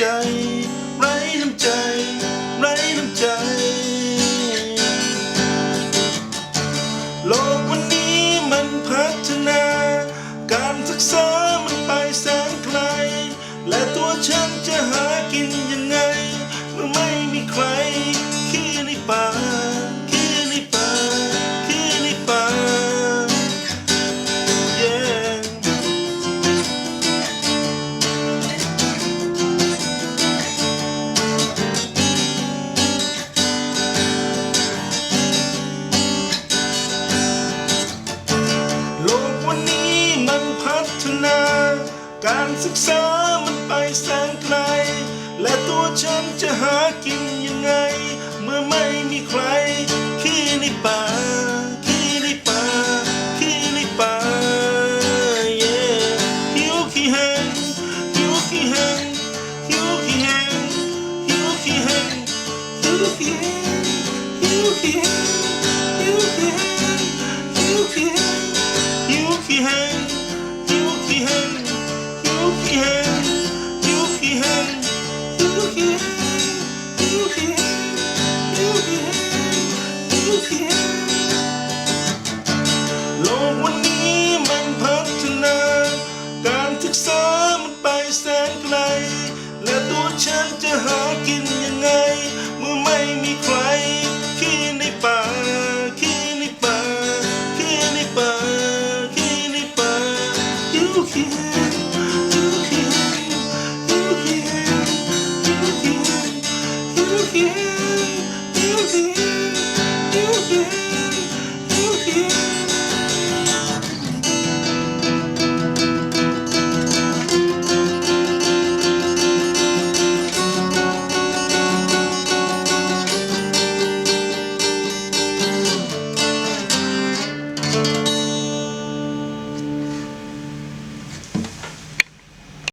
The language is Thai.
ใจไร้น้ำใจไร้น้ำใจ โลกวันนี้มันพัฒนา การศึกษามันไปแสนไกล และตัวฉันจะ ฒนา การศึกษามันไปแสนไกล และตัวฉันจะหากินยังไง เมื่อไม่มีใคร ขี้ในป่า ขี้ในป่า ขี้ในป่า yeah หิวขี้แห้งหิวขี้แห้งหิวขี้แห้งหิวขี้แห้งหิวขี้แห้งหิวขี้แห้ง you?